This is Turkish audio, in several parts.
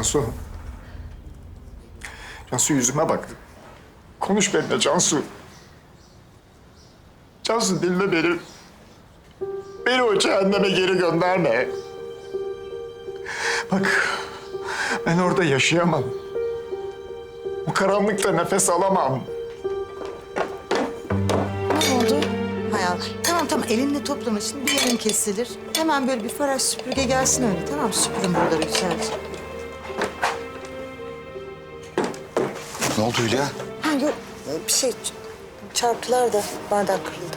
Cansu. Cansu yüzüme bak. Konuş benimle Cansu. Cansu dinle beni. Beni o cehenneme geri gönderme. Bak, ben orada yaşayamam. Bu karanlıkta nefes alamam. Ne oldu? Hayal. Tamam tamam elinle toplama şimdi bir yerin kesilir. Hemen böyle bir faraş süpürge gelsin öyle tamam? Süpürün buraları güzelce. Ne oldu Hülya? Ha yok bir şey çarptılar da bardak kırıldı.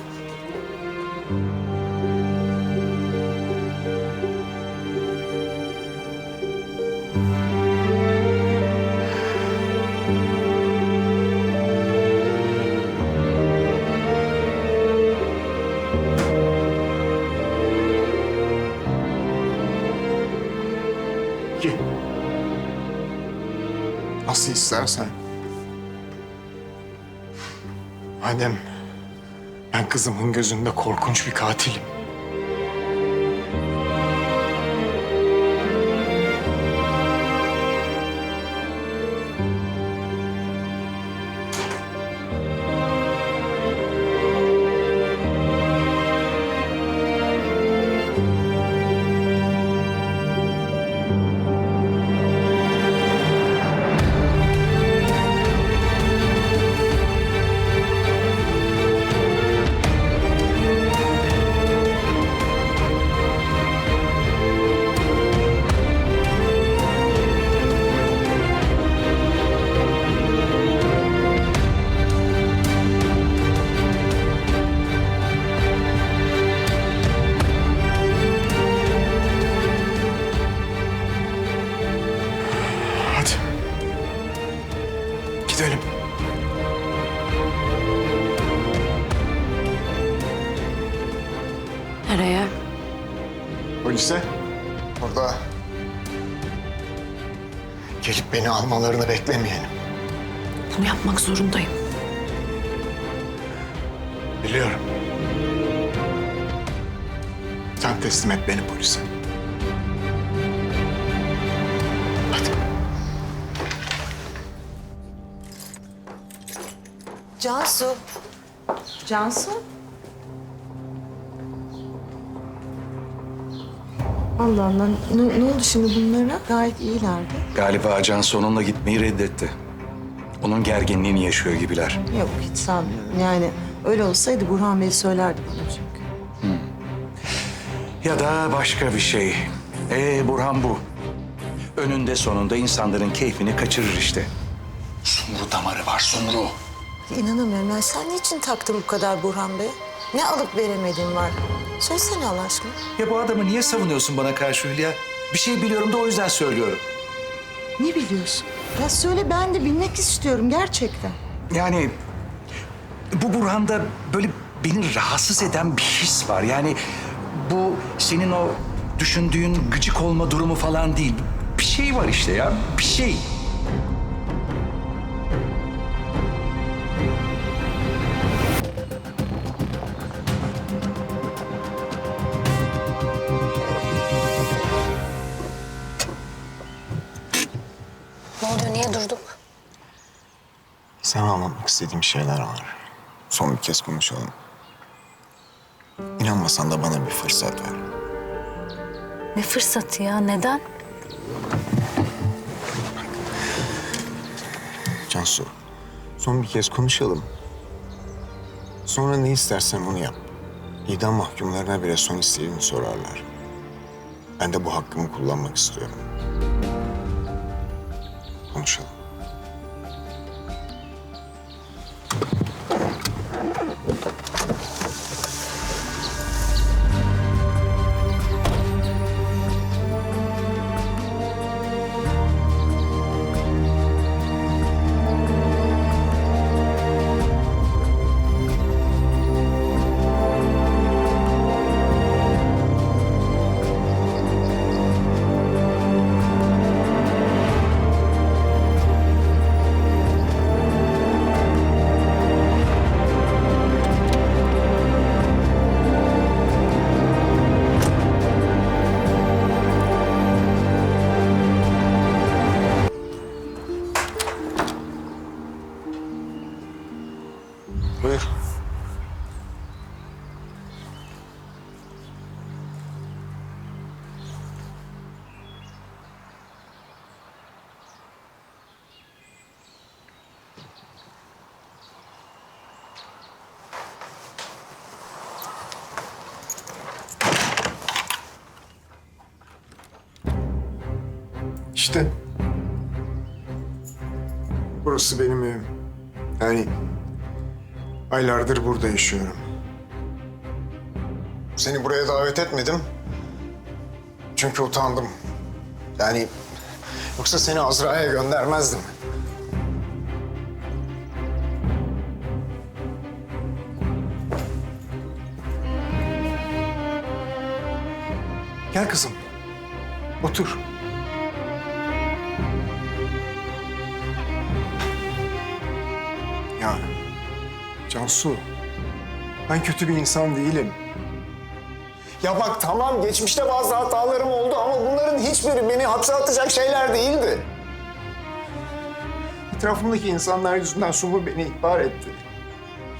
Nasıl istersen. Madem ben kızımın gözünde korkunç bir katilim. Gidelim. Nereye? Polise. Orada gelip beni almalarını beklemeyelim. Bunu yapmak zorundayım. Biliyorum. Sen teslim et beni polise. Cansu. Cansu. Allah Allah ne, ne oldu şimdi bunlara? Gayet iyilerdi. Galiba Cansu onunla gitmeyi reddetti. Onun gerginliğini yaşıyor gibiler. Yok hiç sanmıyorum. Yani öyle olsaydı Burhan Bey söylerdi bana çünkü. Ya da başka bir şey. Ee Burhan bu. Önünde sonunda insanların keyfini kaçırır işte. Sumru damarı var Sumru. İnanamıyorum ben. Sen niçin taktın bu kadar Burhan Bey? Ne alıp veremediğin var? Söylesene Allah aşkına. Ya bu adamı niye savunuyorsun bana karşı Hülya? Bir şey biliyorum da o yüzden söylüyorum. Ne biliyorsun? Ya söyle ben de bilmek istiyorum gerçekten. Yani bu Burhan'da böyle beni rahatsız eden bir his var. Yani bu senin o düşündüğün gıcık olma durumu falan değil. Bir şey var işte ya, bir şey. Niye durduk? Sana anlatmak istediğim şeyler var. Son bir kez konuşalım. İnanmasan da bana bir fırsat ver. Ne fırsatı ya? Neden? Cansu, son bir kez konuşalım. Sonra ne istersen onu yap. İdam mahkumlarına bile son istediğini sorarlar. Ben de bu hakkımı kullanmak istiyorum. Konuşalım. İşte. Burası benim evim. Yani aylardır burada yaşıyorum. Seni buraya davet etmedim. Çünkü utandım. Yani yoksa seni Azra'ya göndermezdim. Gel kızım. Otur. Ya Cansu, ben kötü bir insan değilim. Ya bak tamam geçmişte bazı hatalarım oldu ama bunların hiçbiri beni hapse atacak şeyler değildi. Etrafımdaki insanlar yüzünden Sumru beni ihbar etti.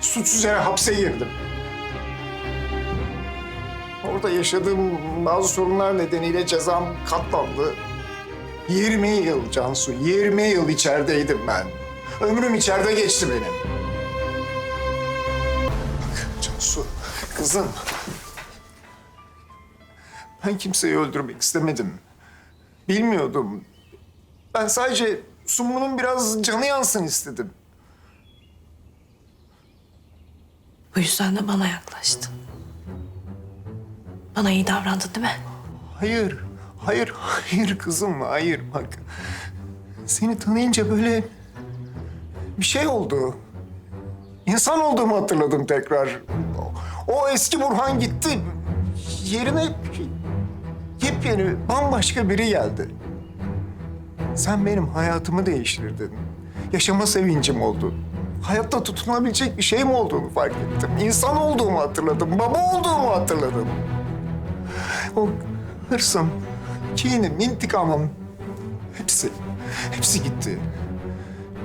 Suçsuz yere hapse girdim. Orada yaşadığım bazı sorunlar nedeniyle cezam katlandı. 20 yıl Cansu, 20 yıl içerideydim ben. Ömrüm içeride geçti benim. Bak Cansu, kızım. Ben kimseyi öldürmek istemedim. Bilmiyordum. Ben sadece Sumru'nun biraz canı yansın istedim. Bu yüzden de bana yaklaştın. Bana iyi davrandın değil mi? Hayır, hayır, hayır kızım, hayır bak. Seni tanıyınca böyle bir şey oldu. İnsan olduğumu hatırladım tekrar. O eski Burhan gitti. Yerine yepyeni, bambaşka biri geldi. Sen benim hayatımı değiştirdin. Yaşama sevincim oldu. Hayatta tutunabilecek bir şeyim olduğunu fark ettim. İnsan olduğumu hatırladım, baba olduğumu hatırladım. O hırsım, kinim, intikamım hepsi, hepsi gitti.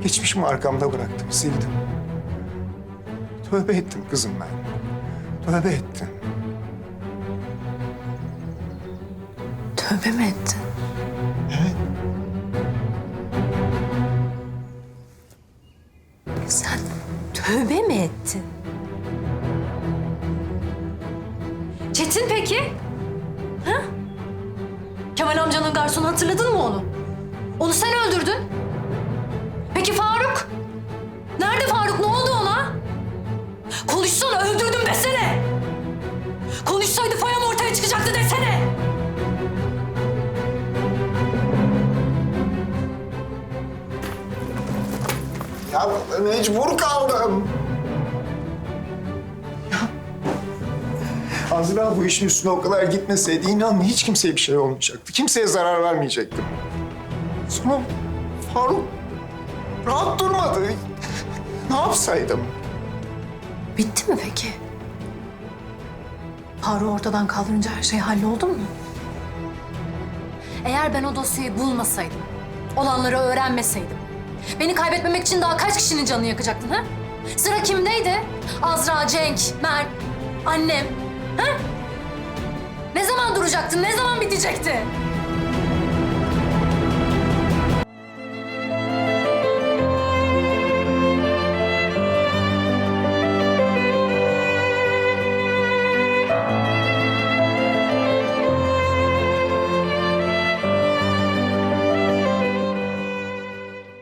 Geçmişimi arkamda bıraktım, sildim. Tövbe ettim kızım ben. Tövbe ettim. Tövbe mi ettin? Evet. Sen tövbe mi ettin? Çetin peki? Ha? Kemal amcanın garsonu hatırladın mı onu? Onu sen öldürdün. Peki Faruk? Nerede Faruk? Ne oldu ona? Konuşsana öldürdüm desene. Konuşsaydı foyam ortaya çıkacaktı desene. Ya mecbur kaldım. Azra bu işin üstüne o kadar gitmeseydi inan hiç kimseye bir şey olmayacaktı. Kimseye zarar vermeyecektim. Sonra Faruk rahat durmadı. Ne yapsaydım? Bitti mi peki? Faruk'u ortadan kaldırınca her şey halloldu mu? Eğer ben o dosyayı bulmasaydım, olanları öğrenmeseydim, beni kaybetmemek için daha kaç kişinin canını yakacaktın ha? Sıra kimdeydi? Azra, Cenk, Mert, annem. Ha? Ne zaman duracaktın? Ne zaman bitecekti?